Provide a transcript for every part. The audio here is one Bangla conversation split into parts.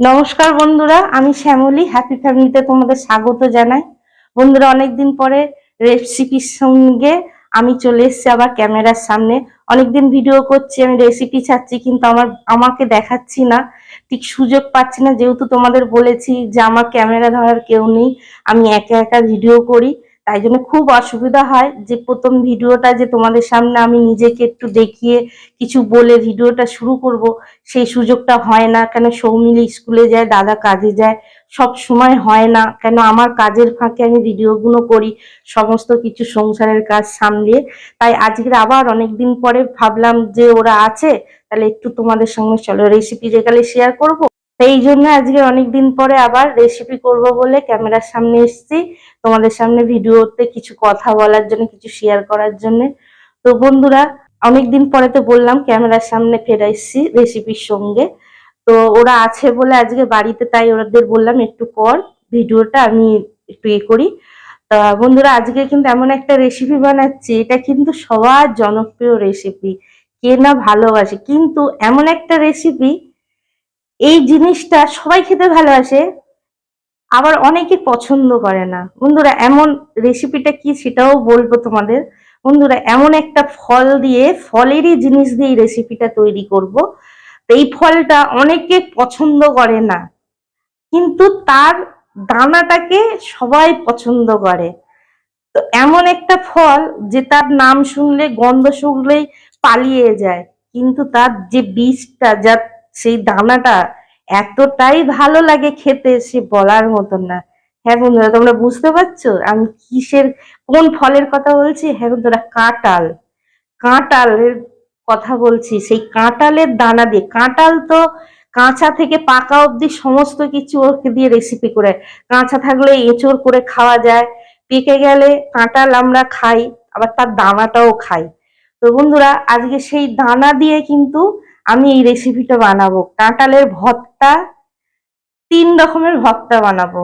নমস্কার বন্ধুরা, আমি শ্যামলী হ্যাপি ফ্যামিলিতে তোমাদের স্বাগত জানাই। বন্ধুরা, অনেকদিন পরে রেসিপির সঙ্গে আমি চলে এসেছি আবার ক্যামেরার সামনে। অনেকদিন ভিডিও করছি, আমি রেসিপি ছাড়ছি, কিন্তু আমার, আমাকে দেখাচ্ছি না। ঠিক সুযোগ পাচ্ছি না, যেহেতু তোমাদের বলেছি যে আমার ক্যামেরা ধরার কেউ নেই, আমি একা একা ভিডিও করি। তাই জন্য খুব অসুবিধা হয় যে প্রথম ভিডিওটা যে তোমাদের সামনে আমি নিজেকে একটু দেখিয়ে কিছু বলে ভিডিওটা শুরু করব, সেই সুযোগটা হয় না। কেন সৌমিলি স্কুলে যায়, দাদা কাজে যায়, সব সময় হয় না। কেন আমার কাজের ফাঁকে আমি ভিডিওগুলো করি, সমস্ত কিছু সংসারের কাজ সামলিয়ে। তাই আজকের আবার অনেক দিন পরে ভাবলাম যে ওরা আছে, তাহলে একটু তোমাদের সঙ্গে চলো রেসিপি যেখানে শেয়ার করব। এই জন্য আজকে অনেক দিন পরে আবার রেসিপি করব বলে ক্যামেরার সামনে এসেছি। তোমাদের সামনে ভিডিওতে কিছু কথা বলার জন্য, কিছু শেয়ার করার জন্য। তো বন্ধুরা, অনেকদিন পরে তো বললাম, ক্যামেরার সামনে ফেরা এসেছি রেসিপির সঙ্গে। তো ওরা আছে বলে আজকে বাড়িতে, তাই ওদের বললাম একটু কর, ভিডিওটা আমি একটু ইয়ে করি। তা বন্ধুরা, আজকে কিন্তু এমন একটা রেসিপি বানাচ্ছি, এটা কিন্তু সবার জনপ্রিয় রেসিপি কে না ভালোবাসে, কিন্তু এমন একটা রেসিপি এই জিনিসটা সবাই খেতে ভালোবাসে, আবার অনেকে পছন্দ করে না। বন্ধুরা, এমন রেসিপিটা কি সেটাও বলব তোমাদের। বন্ধুরা, এমন একটা ফল দিয়ে, ফলেরই জিনিস দিয়ে এই রেসিপিটা তৈরি করব। তো এই ফলটা অনেকে পছন্দ করে না, কিন্তু তার দানাটাকে সবাই পছন্দ করে। তো এমন একটা ফল যে তার নাম শুনলে, গন্ধ শুনলেই পালিয়ে যায়, কিন্তু তার যে বীজটা যা সেই দানাটা এতটাই ভালো লাগে খেতে সে বলার মতন না। হ্যাঁ বন্ধুরা, তোমরা বুঝতে পারছ? আমি কিসের, কোন ফলের কথা বলছি? হ্যাঁ বন্ধুরা, কাঁটাল। কাঁটালের কথা বলছি। সেই কাঁটালের দানা দিয়ে, কাঁটাল তো কাঁচা থেকে পাকা অবধি সমস্ত কিছু ওকে দিয়ে রেসিপি করে, কাঁচা থাকলে এঁচড় করে খাওয়া যায়। পেকে গেলে কাঁটাল আমরা খাই, আবার তার দানাটাও খাই। তো বন্ধুরা, আজকে সেই দানা দিয়ে কিন্তু আমি এই রেসিপিটা বানাবো। কাঁটালের ভর্তা, তিন রকমের ভর্তা বানাবো।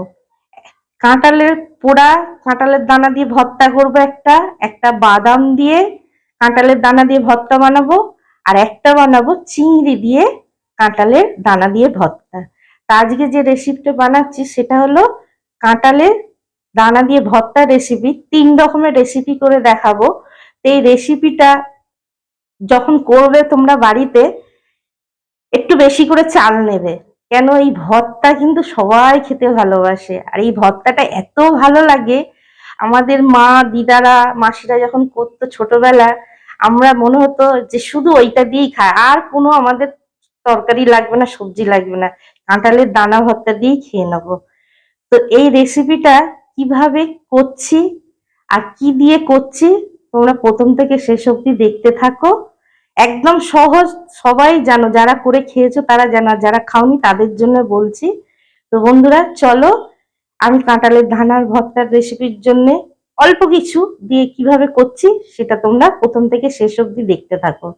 কাঁটালের পোড়া কাঁটালের দানা দিয়ে ভর্তা করব একটা একটা বাদাম দিয়ে কাঁটালের দানা দিয়ে ভর্তা বানাবো, আর একটা বানাবো চিংড়ি দিয়ে কাঁটালের দানা দিয়ে ভর্তা। তা আজকে যে রেসিপিটা বানাচ্ছি, সেটা হলো কাঁঠালের দানা দিয়ে ভর্তা রেসিপি তিন রকমের রেসিপি করে দেখাবো। তো এই রেসিপিটা যখন করবে তোমরা বাড়িতে বেশি করে চাল নেবে। কেন এই ভর্তা কিন্তু সবাই খেতে ভালোবাসে। আর এই ভর্তাটা এত ভালো লাগে, আমাদের মা, দিদারা, মাসিরা যখন করতো ছোটবেলা, আমরা মনে হতো যে শুধু ওইটা দিয়েই খায়। আর কোনো আমাদের তরকারি লাগবে না, সবজি লাগবে না। কাঁঠালের দানা ভর্তা দিয়েই খেয়ে নেব। তো এই রেসিপিটা কীভাবে করছি আর কি দিয়ে করছি, তোমরা প্রথম থেকে শেষ অবধি দেখতে থাকো। একদম সহজ সবাই জানো যারা করে খেয়েছো তারা জানো যারা খাওনি তাদের জন্য বলছি। তো বন্ধুরা, চলো আমি কাঁঠালের ধানার ভর্তার রেসিপির জন্য অল্প কিছু দিয়ে কীভাবে করছি সেটা তোমরা প্রথম থেকে শেষ অবধি দেখতে থাকো।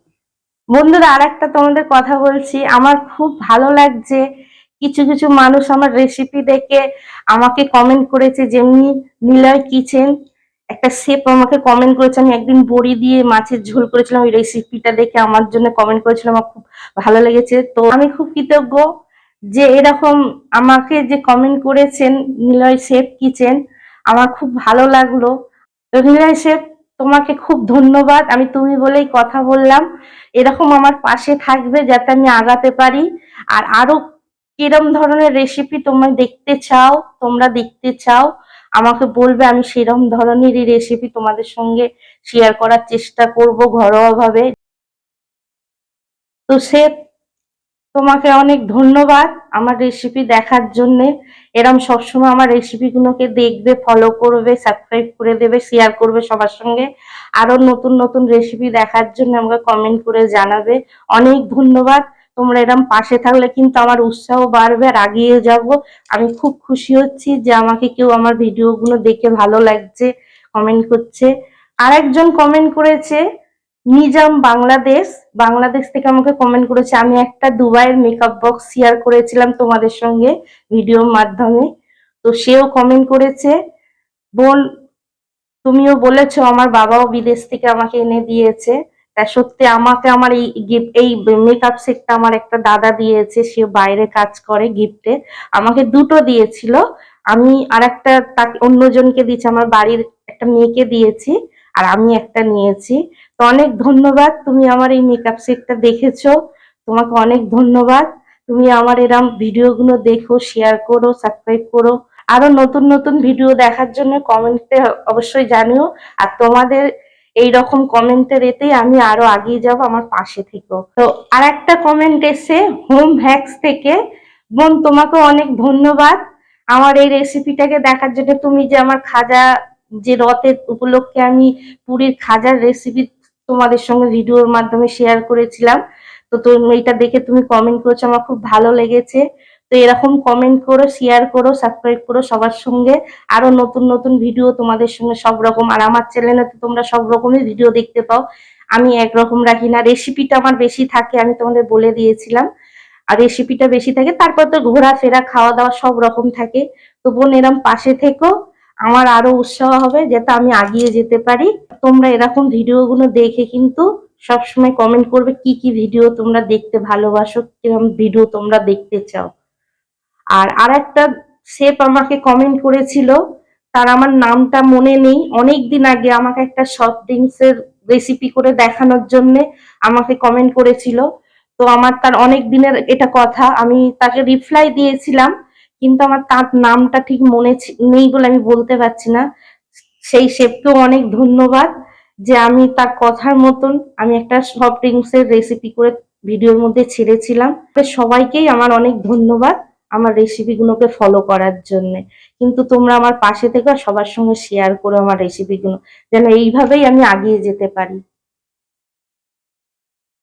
বন্ধুরা আর একটা তোমাদের কথা বলছি। আমার খুব ভালো লাগছে। কিছু কিছু মানুষ আমার রেসিপি দেখে আমাকে কমেন্ট করেছে যেমনি নিলয় কিচেন একটা শেফ আমাকে কমেন্ট করেছে, আমি একদিন বড়ি দিয়ে মাছের ঝোল করেছিলাম, ওই রেসিপিটা দেখে আমার জন্য কমেন্ট করেছিল, আমার খুব ভালো লেগেছে। তো আমি খুব কৃতজ্ঞ যে এরকম আমাকে যে কমেন্ট করেছেন নিলয় শেফ কিচেন, আমার খুব ভালো লাগল। তো নিলয় শেফ তোমাকে খুব ধন্যবাদ, আমি তুমি বলেই কথা বললাম। এরকম আমার পাশে থাকবে যাতে আমি আগাতে পারি। আর আরও কিরম ধরনের রেসিপি তোমরা দেখতে চাও, তোমরা দেখতে চাও আমাকে বলবে, আমি সেরম ধরনেরই রেসিপি তোমাদের সঙ্গে শেয়ার করার চেষ্টা করব ঘরোয়াভাবে। তো সে তোমাকে অনেক ধন্যবাদ আমার রেসিপি দেখার জন্য। এরম সবসময় আমার রেসিপিগুলোকে দেখবে ফলো করবে সাবস্ক্রাইব করে দেবে শেয়ার করবে সবার সঙ্গে। আরও নতুন নতুন রেসিপি দেখার জন্য আমাকে কমেন্ট করে জানাবে। অনেক ধন্যবাদ। তোমরা এরম পাশে থাকলে কিন্তু আমার উৎসাহ বাড়বে, আর আগিয়ে যাব। আমি খুব খুশি হচ্ছি যে আমাকে কেউ আমার ভিডিওগুলো দেখে ভালো লাগছে কমেন্ট করছে। আর একজন কমেন্ট করেছে, নিজাম বাংলাদেশ। বাংলাদেশ থেকে আমাকে কমেন্ট করেছে, আমি একটা দুবাইয়ের মেকআপ বক্স শেয়ার করেছিলাম তোমাদের সঙ্গে ভিডিওর মাধ্যমে। তো সেও কমেন্ট করেছে, বোন, তুমিও বলেছ আমার বাবাও বিদেশ থেকে আমাকে এনে দিয়েছে। তা সত্যি আমাকে আমার এই গিফট এই মেকআপ সেটটা আমার একটা দাদা দিয়েছে, সে বাইরে কাজ করে গিফটে আমাকে দুটো দিয়েছিল। আমি আর একটা তাকে, অন্যজনকে দিয়েছি। আমার বাড়ির একটা মেয়েকে দিয়েছি আর আমি একটা নিয়েছি। তো অনেক ধন্যবাদ, তুমি আমার এই মেকআপ সেটটা দেখেছ। তোমাকে অনেক ধন্যবাদ। তুমি আমার এরম ভিডিওগুলো দেখো শেয়ার করো সাবস্ক্রাইব করো। আরও নতুন নতুন ভিডিও দেখার জন্য কমেন্টে অবশ্যই জানিও। আর তোমাদের এই রকম কমেন্টের এতেই আমি আরও আগিয়ে যাব আমার পাশে থেকো। তো আর একটা কমেন্ট এসে হোম হ্যাক্স থেকে, বোন তোমাকে অনেক ধন্যবাদ। আমার এই রেসিপিটাকে দেখার জন্য তুমি যে আমার খাজা, যে রথের উপলক্ষে আমি পুরীর খাজার রেসিপি তোমাদের সঙ্গে ভিডিওর মাধ্যমে শেয়ার করেছিলাম। তো তুমি এটা দেখে তুমি কমেন্ট করেছ, আমার খুব ভালো লেগেছে। তো এরকম কমেন্ট করো শেয়ার করো সাবস্ক্রাইব করো সবার সঙ্গে। আরও নতুন নতুন ভিডিও তোমাদের সঙ্গে সব রকম। আর আমার চ্যানেলে তো তোমরা সব রকমই ভিডিও দেখতে পাও। আমি একরকম রাখি না। রেসিপিটা আমার বেশি থাকে, আমি তোমাদের বলে দিয়েছিলাম। আর রেসিপিটা বেশি থাকে। তারপর তো ঘোরাফেরা খাওয়া দাওয়া সব রকম থাকে। তো বোন, এরম পাশে থেকো। আমার আরও উৎসাহ হবে যাতে আমি আগিয়ে যেতে পারি। তোমরা এরকম ভিডিওগুলো দেখে কিন্তু সবসময় কমেন্ট করবে কি কি ভিডিও তোমরা দেখতে ভালোবাসো কীরকম ভিডিও তোমরা দেখতে চাও। আর আর একটা শেপ আমাকে কমেন্ট করেছিল, তার আমার নামটা মনে নেই। অনেক দিন আগে আমাকে একটা সফট ড্রিঙ্কস এর রেসিপি করে দেখানোর জন্য আমাকে কমেন্ট করেছিল। তো আমার তার অনেক দিনের এটা কথা, আমি তাকে রিপ্লাই দিয়েছিলাম, কিন্তু আমার তার নামটা ঠিক মনে নেই বলে আমি বলতে পারছি না। সেই শেফকেও অনেক ধন্যবাদ যে আমি তার কথার মতন আমি একটা সফট ড্রিঙ্কস এর রেসিপি করে ভিডিওর মধ্যে ছেড়েছিলাম। সবাইকেই আমার অনেক ধন্যবাদ। আমার রেসিপিগুলোকে ফলো করার জন্য। কিন্তু তোমরা আমার পাশে থেকে সবার সঙ্গে শেয়ার করো আমার রেসিপিগুলো যেন এইভাবেই আমি আগিয়ে যেতে পারি।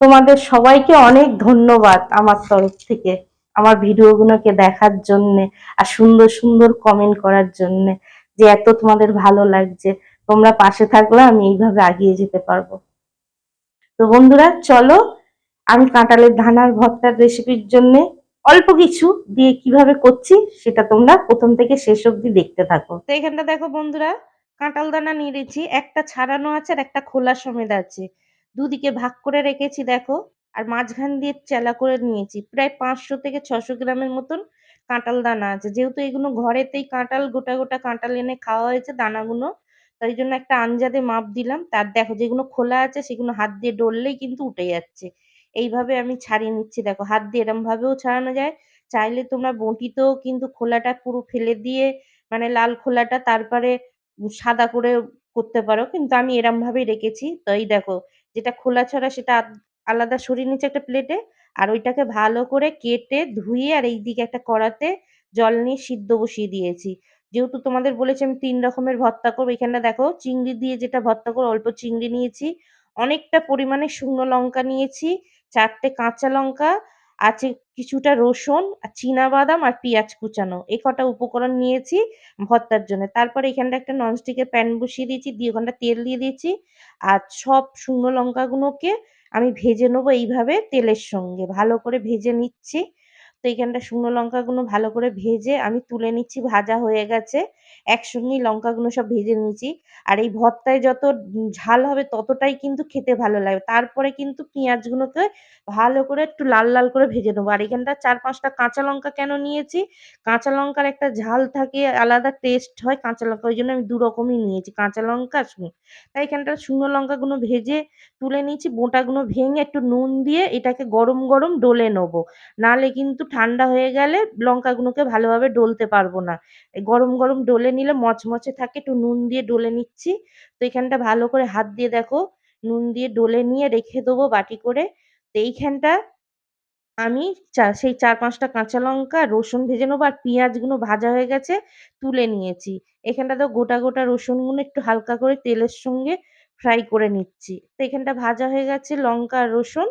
তোমাদের সবাইকে অনেক ধন্যবাদ আমার তরফ থেকে, আমার ভিডিওগুলোকে দেখার জন্য আর সুন্দর সুন্দর কমেন্ট করার জন্য, যে এত তোমাদের ভালো লাগছে। তোমরা পাশে থাকলে আমি এইভাবে আগিয়ে যেতে পারব। তো বন্ধুরা, চলো, আমি কাঁঠালের ধানার ভর্তার রেসিপির জন্য অল্প কিছু দিয়ে কীভাবে করছি সেটা তোমরা প্রথম থেকে শেষ অবধি দেখতে থাকো। তো এখানটা দেখো বন্ধুরা, কাঁটাল দানা নিয়েছি, একটা ছাড়ানো আছে আর একটা খোলা সমেত আছে। দুদিকে ভাগ করে রেখেছি দেখো, আর মাঝখান দিয়ে চেলা করে নিয়েছি। প্রায় পাঁচশো থেকে ছশো গ্রামের মতন কাঁটাল দানা আছে। যেহেতু এগুলো ঘরেতেই কাঁটাল, গোটা গোটা কাঁটাল এনে খাওয়া হয়েছে দানাগুলো, তাই জন্য একটা আঞ্জাদে মাপ দিলাম। তার দেখো যেগুলো খোলা আছে সেগুলো হাত দিয়ে ডললেই কিন্তু উঠে যাচ্ছে। এইভাবে আমি ছাড়িয়ে নিচ্ছি। দেখো, হাত দিয়ে এরম ভাবেও ছাড়ানো যায়। চাইলে তোমরা বঁটিতেও কিন্তু খোলাটা পুরো ফেলে দিয়ে মানে লাল খোলাটা তারপরে সাদা করে করতে পারো। কিন্তু আমি এরম ভাবেই রেখেছি। তো এই দেখো, যেটা খোলা ছড়া সেটা আলাদা সরিয়ে নিচ্ছে একটা প্লেটে আর ওইটাকে ভালো করে কেটে ধুয়ে আর এই দিকে একটা কড়াতে জল নিয়ে সিদ্ধ বসিয়ে দিয়েছি। যেহেতু তোমাদের বলেছি আমি তিন রকমের ভর্তা করব, এখানে দেখো, চিংড়ি দিয়ে যেটা ভর্তা করব, অল্প চিংড়ি নিয়েছি। অনেকটা পরিমাণে শুকনো লঙ্কা নিয়েছি। চারটে কাঁচা লঙ্কা, আছে কিছুটা রসুন, আর বাদাম আর পেঁয়াজ কুচানো। এই কটা উপকরণ নিয়েছি ভর্তার জন্য। তারপরে এখানটা একটা ননস্টিকের প্যান বসিয়ে দিয়েছি, দিয়ে ঘণ্টা তেল দিয়ে দিয়েছি। আর সব শুকনো লঙ্কাগুলোকে আমি ভেজে নেব এইভাবে তেলের সঙ্গে। ভালো করে ভেজে নিচ্ছি। তো এইখানটা শুকনো লঙ্কাগুলো ভালো করে ভেজে আমি তুলে নিচ্ছি, ভাজা হয়ে গেছে। একসঙ্গেই লঙ্কাগুলো সব ভেজে নিয়েছি। আর এই ভর্তায় যত ঝাল হবে ততটাই কিন্তু খেতে ভালো লাগবে তারপরে কিন্তু পেঁয়াজগুলোকে ভালো করে একটু লাল লাল করে ভেজে নেব। আর এখানটা চার পাঁচটা কাঁচা লঙ্কা কেন নিয়েছি? কাঁচা লঙ্কার একটা ঝাল থাকে, আলাদা টেস্ট হয় কাঁচা লঙ্কা। ওই জন্য আমি দু রকমই নিয়েছি, কাঁচা লঙ্কা শুকনো। তাই এখানটা শুকনো লঙ্কাগুলো ভেজে তুলে নিয়েছি, বোঁটাগুলো ভেঙে একটু নুন দিয়ে এটাকে গরম গরম ডলে নেব। নাহলে কিন্তু ঠান্ডা হয়ে গেলে লঙ্কাগুলোকে ভালোভাবে ডলতে পারব না। গরম গরম ডলে নিলে মচমচে থাকে, একটু নুন দিয়ে ডলে নিচ্ছি। তো এখানটা ভালো করে হাত দিয়ে দেখো, নুন দিয়ে ডলে নিয়ে রেখে দেবো বাটি করে। তো এইখানটা আমি সেই চার পাঁচটা কাঁচা লঙ্কা, রসুন ভেজে নেব আর পেঁয়াজগুলো ভাজা হয়ে গেছে তুলে নিয়েছি। এখানটা তো গোটা গোটা রসুনগুলো একটু হালকা করে তেলের সঙ্গে ফ্রাই করে নিচ্ছি। তো এখানটা ভাজা হয়ে গেছে লঙ্কা আর রসুন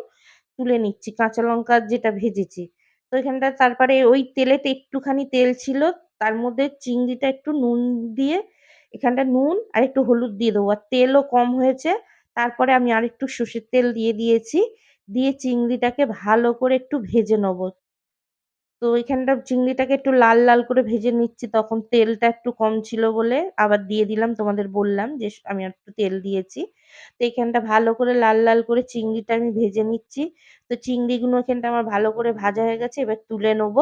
তুলে নিচ্ছি, কাঁচা লঙ্কা যেটা ভেজেছি। তো এখানটা তারপরে ওই তেলেতে একটুখানি তেল ছিল, তার মধ্যে চিংড়িটা একটু নুন দিয়ে এখানটা নুন আর একটু হলুদ দিয়ে দেবো। আর তেলও কম হয়েছে, তারপরে আমি আর একটু সর্ষের তেল দিয়ে দিয়েছি, দিয়ে চিংড়িটাকে ভালো করে একটু ভেজে নেব। তো এখানটা চিংড়িটাকে একটু লাল লাল করে ভেজে নিচ্ছি। তখন তেলটা একটু কম ছিল বলে আবার দিয়ে দিলাম, তোমাদের বললাম যে আমি একটু তেল দিয়েছি। তো এখানটা ভালো করে লাল লাল করে চিংড়িটা আমি ভেজে নিচ্ছি। তো চিংড়িগুলো এখানটা আমার ভালো করে ভাজা হয়ে গেছে, এবার তুলে নেব।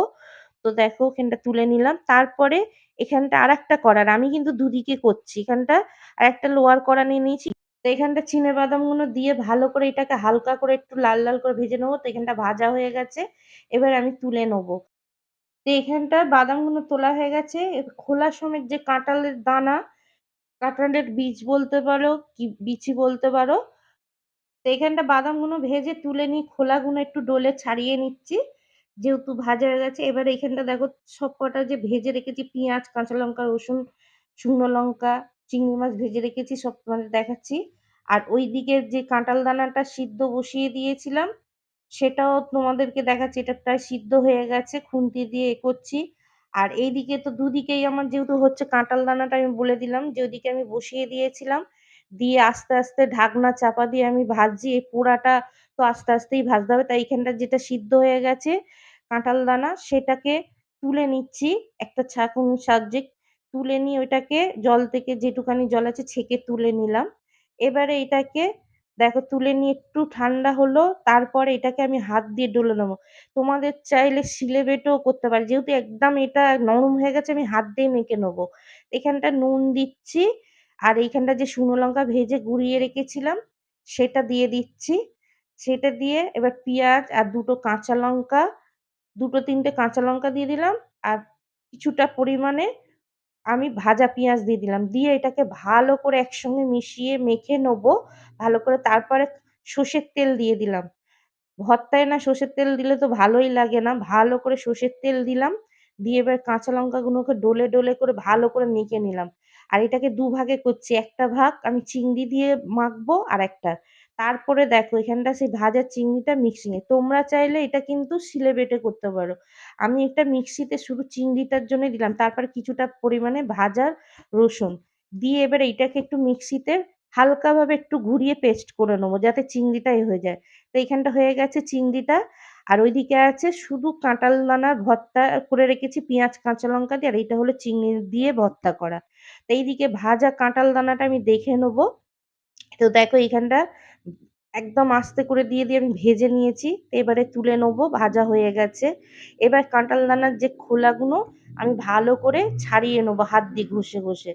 তো দেখো এখানটা তুলে নিলাম। তারপরে এখানটা আর একটা কড়ার আমি কিন্তু দুদিকে করছি। এখানটা আর একটা লোয়ার কড়া নিয়ে নিয়েছি। তো এখানটা চিনে বাদামগুলো দিয়ে ভালো করে এটাকে হালকা করে একটু লাল লাল করে ভেজে নেব। তো এখানটা ভাজা হয়ে গেছে। এবার আমি তুলে নেব। তো এখানটা বাদামগুলো তোলা হয়ে গেছে। এবার খোলা সমেত যে কাঁঠালের দানা, কাঁঠালের বীজ বলতে পারো কি বিচি বলতে পারো, তো এখানটা বাদামগুলো ভেজে তুলে নিই খোলাগুলো একটু ডোলে ছাড়িয়ে নিচ্ছি। যেহেতু ভাজা হয়ে গেছে, এবার এখানটা দেখো সব কটা যে ভেজে রেখেছি, পেঁয়াজ, কাঁচা লঙ্কা, রসুন, শুকনো লঙ্কা, চিংড়ি মাছ ভেজে রেখেছি, সব তোমাদের দেখাচ্ছি। আর ওই দিকের যে কাঁঠাল দানাটা সিদ্ধ বসিয়ে দিয়েছিলাম সেটাও তোমাদেরকে দেখাচ্ছি, এটা প্রায় সিদ্ধ হয়ে গেছে, খুন্তি দিয়ে এ করছি আর এইদিকে তো দুদিকেই আমার যেহেতু হচ্ছে কাঁঠাল দানাটা আমি বলে দিলাম, যে ওদিকে আমি বসিয়ে দিয়েছিলাম, দিয়ে আস্তে আস্তে ঢাকনা চাপা দিয়ে আমি ভাজছি, এই পোড়াটা তো আস্তে আস্তেই ভাজতে হবে, তাই এখানটা যেটা সিদ্ধ হয়ে গেছে কাঁঠাল দানা, সেটাকে তুলে নিচ্ছি একটা ছাঁকুনির সাহায্যে, তুলে নিয়ে ওইটাকে জল থেকে যেটুকানি জল আছে ছেঁকে তুলে নিলাম। এবারে এটাকে দেখো তুলে নিয়ে একটু ঠান্ডা হলো, তারপরে এটাকে আমি হাত দিয়ে ডলে নেব। তোমাদের চাইলে শিলে বেটেও করতে পারি। যেহেতু একদম এটা নরম হয়ে গেছে, আমি হাত দিয়ে মেখে নেব। এখানটা নুন দিচ্ছি, আর এইখানটা যে শুকনো লঙ্কা ভেজে গুঁড়িয়ে রেখেছিলাম, সেটা দিয়ে দিচ্ছি। সেটা দিয়ে এবার পেঁয়াজ আর দুটো কাঁচা লঙ্কা, দুটো তিনটে কাঁচা লঙ্কা দিয়ে দিলাম, আর কিছুটা পরিমাণে আমি ভাজা পেঁয়াজ দিয়ে দিলাম। দিয়ে এটাকে ভালো করে একসঙ্গে মিশিয়ে মেখে নেব। ভালো করে তারপরে সর্ষের তেল দিয়ে দিলাম। ভর্তায় না সর্ষের তেল দিলে তো ভালোই লাগে না। ভালো করে সর্ষের তেল দিলাম। দিয়ে এবার কাঁচা লঙ্কাগুলোকে ডলে ডলে করে ভালো করে মেখে নিলাম। আর এটাকে দুভাগে করছি। একটা ভাগ আমি চিংড়ি দিয়ে মাখবো আর একটা। তারপরে দেখো, এখানটা সেই ভাজা চিংড়িটা মিক্সিংয়ে তোমরা চাইলে এটা কিন্তু শিলে বেটে করতে পারো। আমি একটা মিক্সিতে শুধু চিংড়িটার জন্য দিলাম, তারপর কিছুটা পরিমাণে ভাজা রসুন। দিয়ে এবার এইটাকে একটু মিক্সিতে হালকাভাবে একটু ঘুরিয়ে পেস্ট করে নেব, যাতে চিংড়িটাই হয়ে যায়। তো এইখানটা হয়ে গেছে চিংড়িটা। আর ওইদিকে আছে শুধু কাঁটাল দানার ভর্তা করে রেখেছি, পেঁয়াজ, কাঁচা লঙ্কা দিয়ে, আর এইটা হলো চিংড়ি দিয়ে ভর্তা করা। তো এইদিকে ভাজা কাঁটাল দানাটা আমি দেখে নেব। তো দেখো এইখানটা একদম আস্তে করে দিয়ে দিয়ে আমি ভেজে নিয়েছি। এবারে তুলে নেব, ভাজা হয়ে গেছে। এবার কাঁঠাল দানার যে খোলাগুলো, আমি ভালো করে ছাড়িয়ে নেব হাত দিয়ে ঘষে ঘষে।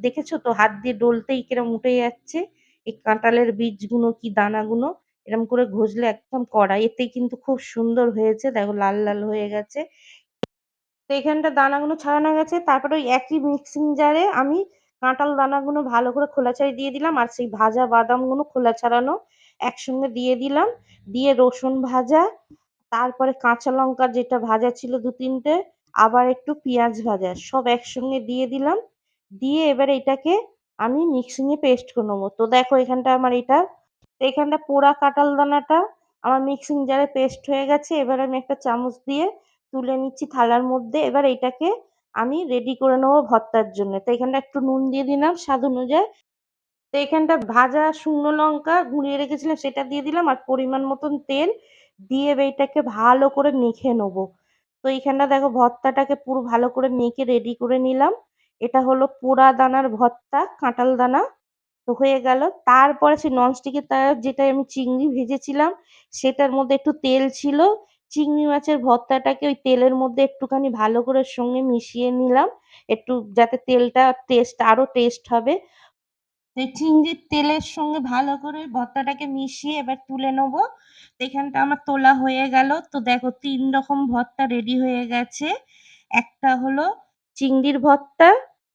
দেখেছ তো, হাত দিয়ে ডলতেই কিরম উঠে যাচ্ছে। এই কাঁঠালের বীজগুলো কি দানাগুলো, এরম করে ঘষলে একদম কড়া এতেই কিন্তু খুব সুন্দর হয়েছে, দেখো লাল লাল হয়ে গেছে। তো এখানটা দানাগুলো ছাড়ানো গেছে, তারপরে ওই একই মিক্সিং জারে আমি কাঁঠাল দানাগুলো ভালো করে খোলা ছাড়িয়ে দিয়ে দিলাম, আর সেই ভাজা বাদামগুলো খোলা ছাড়ানো একসঙ্গে দিয়ে দিলাম। দিয়ে রসুন ভাজা, তারপরে কাঁচা লঙ্কা যেটা ভাজা ছিল দু তিনটে, আবার একটু পেঁয়াজ ভাজা, সব একসঙ্গে দিয়ে দিলাম। দিয়ে এবার এটাকে আমি মিক্সিংয়ে পেস্ট করে নেব। তো দেখো এখানটা আমার এটা এখানটা পোড়া কাঁঠাল দানাটা আমার মিক্সিং জারে পেস্ট হয়ে গেছে। এবার আমি একটা চামচ দিয়ে তুলে নিচ্ছি থালার মধ্যে। এবার এটাকে আমি রেডি করে নেব ভর্তার জন্য। তো এখানটা একটু নুন দিয়ে দিলাম, স্বাদ অনুযায়ী। তো এখানটা ভাজা শুকনো লঙ্কা গুঁড়িয়ে রেখেছিলাম, সেটা দিয়ে দিলাম, আর পরিমাণ মতন তেল দিয়ে এবার এটাকে ভালো করে মেখে নেব। তো এইখানটা দেখো ভর্তাটাকে পুরো ভালো করে মেখে রেডি করে নিলাম। এটা হলো পোড়া দানার ভর্তা, কাঁঠাল দানা। তো হয়ে গেল। তারপরে সেই ননস্টিকের তার যেটা আমি চিংড়ি ভেজেছিলাম, সেটার মধ্যে একটু তেল ছিল চিংড়ি মাছের ভর্তাটাকে ওই তেলের মধ্যে একটুখানি ভালো করে সঙ্গে মিশিয়ে নিলাম। একটু যাতে তেলটা টেস্ট আরও টেস্ট হবে। তো চিংড়ির তেলের সঙ্গে ভালো করে ভর্তাটাকে মিশিয়ে এবার তুলে নেব। এখানটা আমার তোলা হয়ে গেল। তো দেখো তিন রকম ভর্তা রেডি হয়ে গেছে। একটা হলো চিংড়ির ভর্তা,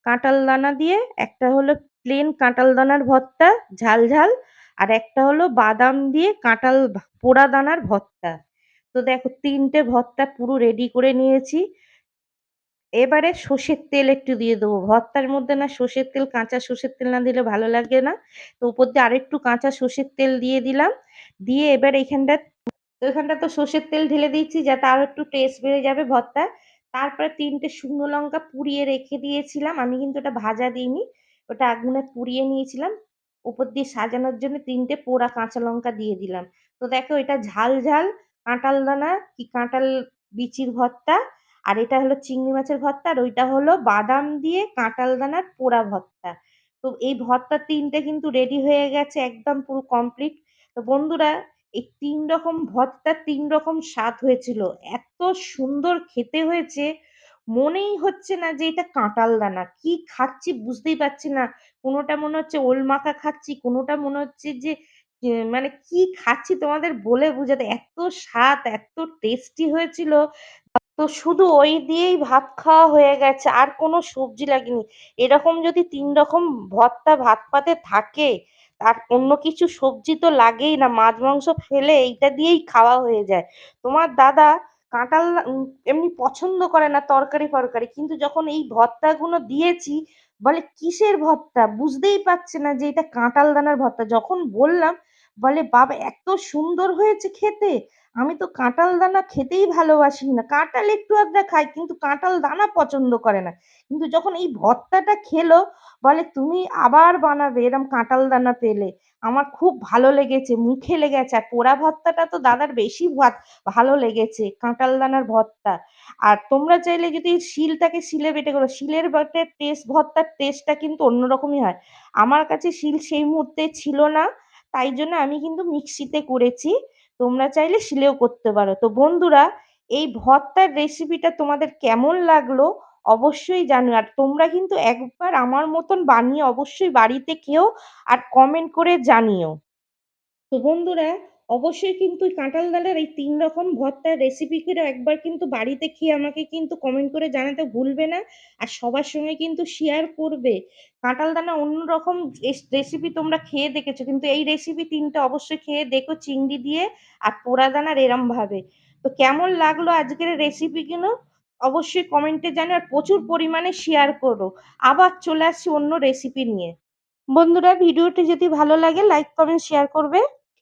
কাঁঠাল দানা দিয়ে, একটা হলো প্লেন কাঁঠাল দানার ভর্তা, ঝাল ঝাল, আর একটা হলো বাদাম দিয়ে কাঁঠাল পোড়া দানার ভর্তা। তো দেখো তিনটে ভর্তা পুরো রেডি করে নিয়েছি। এবারে সর্ষের তেল একটু দিয়ে দেবো। ভর্তার মধ্যে না সর্ষের তেল, কাঁচা সর্ষের তেল না দিলে ভালো লাগে না। তো উপর দিয়ে আরেকটু কাঁচা সর্ষের তেল দিয়ে দিলাম। দিয়ে এবার এইখানটা তো এখানটা তো সর্ষের তেল ঢেলে দিচ্ছি যাতে আরও একটু টেস্ট বেড়ে যাবে ভর্তা। তারপরে তিনটে শুকনো লঙ্কা পুড়িয়ে রেখে দিয়েছিলাম। আমি কিন্তু ওটা ভাজা দিইনি, ওটা আগুনে পুড়িয়ে নিয়েছিলাম। উপর দিয়ে সাজানোর জন্য তিনটে পোড়া কাঁচা লঙ্কা দিয়ে দিলাম। তো দেখো এটা ঝাল ঝাল। কাঁঠাল দানা কি কাঁটাল বিচির ভর্তা? আর এটা হলো চিংড়ি মাছের ভর্তা আর ওইটা হলো বাদাম দিয়ে কাঁঠাল দানার পোড়া ভর্তা। তো এই ভর্তা তিনটে কিন্তু রেডি হয়ে গেছে একদম পুরো কমপ্লিট তো বন্ধুরা, এই তিন রকম ভর্তা তিন রকম স্বাদ হয়েছিল। এত সুন্দর খেতে হয়েছে। মনেই হচ্ছে না যে এটা কাঁটাল দানা। কি খাচ্ছি বুঝতেই পারছি না। কোনোটা মনে হচ্ছে ওল মাখা খাচ্ছি, কোনোটা মনে হচ্ছে যে মানে কি খাচ্ছি তোমাদের বলে বোঝাতে এত স্বাদ, এত টেস্টি হয়েছিল। তো শুধু ওই দিয়েই ভাত খাওয়া হয়ে গেছে, আর কোনো সবজি লাগেনি। এরকম যদি তিন রকম ভর্তা ভাত পাতে থাকে আর অন্য কিছু সবজি তো লাগেই না, মাছ, মাংস ফেলে এইটা দিয়েই খাওয়া হয়ে যায়। তোমার দাদা কাঁটাল এমনি পছন্দ করে না তরকারি, ফরকারি, কিন্তু যখন এই ভর্তাগুলো দিয়েছি, বলে কিসের ভর্তা? বুঝতেই পারছে না যে এটা কাঁটাল দানার ভর্তা। যখন বললাম বলে, বাবা, এত সুন্দর হয়েছে খেতে। আমি তো কাঁঠাল দানা খেতেই ভালোবাসি না। কাঁটাল একটু আধটা খাই, কিন্তু কাঁঠাল দানা পছন্দ করে না। কিন্তু যখন এই ভর্তাটা খেলো, বলে, তুমি আবার বানাবে এরম কাঁঠাল দানা পেলে। আমার খুব ভালো লেগেছে, মুখে লেগেছে। আর পোড়া ভর্তাটা তো দাদার বেশি ভাত, ভালো লেগেছে, কাঁঠাল দানার ভর্তা। আর তোমরা চাইলে যদি শিলটাকে শিলে বেটে করো, শিলের বেটে টেস্ট, ভর্তার টেস্টটা কিন্তু অন্যরকমই হয়। আমার কাছে শিল সেই মুহূর্তে ছিল না। তাই জন্য আমি কিন্তু মিক্সিতে করেছি। তোমরা চাইলে শিলেও করতে পারো। তো বন্ধুরা, এই ভর্তার রেসিপিটা তোমাদের কেমন লাগল অবশ্যই জানো আর তোমরা কিন্তু একবার আমার মতন বানিয়ে অবশ্যই বাড়িতে খেও আর কমেন্ট করে জানিও। তো বন্ধুরা অবশ্যই কিন্তু কাঁঠাল ডালের এই তিন রকম ভর্তার রেসিপি করে একবার কিন্তু বাড়িতে খেয়ে আমাকে কিন্তু কমেন্ট করে জানাতে ভুলবে না। আর সবার সঙ্গে কিন্তু শেয়ার করবে। কাঁঠাল দানা অন্যরকম রেসিপি তোমরা খেয়ে দেখেছ। কিন্তু এই রেসিপি তিনটা অবশ্যই খেয়ে দেখো চিংড়ি দিয়ে আর পোড়া দানার এরম ভাবে। তো কেমন লাগল আজকের রেসিপি রেসিপিগুলো অবশ্যই কমেন্টে জানো আর প্রচুর পরিমাণে শেয়ার করো। আবার চলে আসছি অন্য রেসিপি নিয়ে। বন্ধুরা, ভিডিওটি যদি ভালো লাগে লাইক কমেন্ট শেয়ার করবে।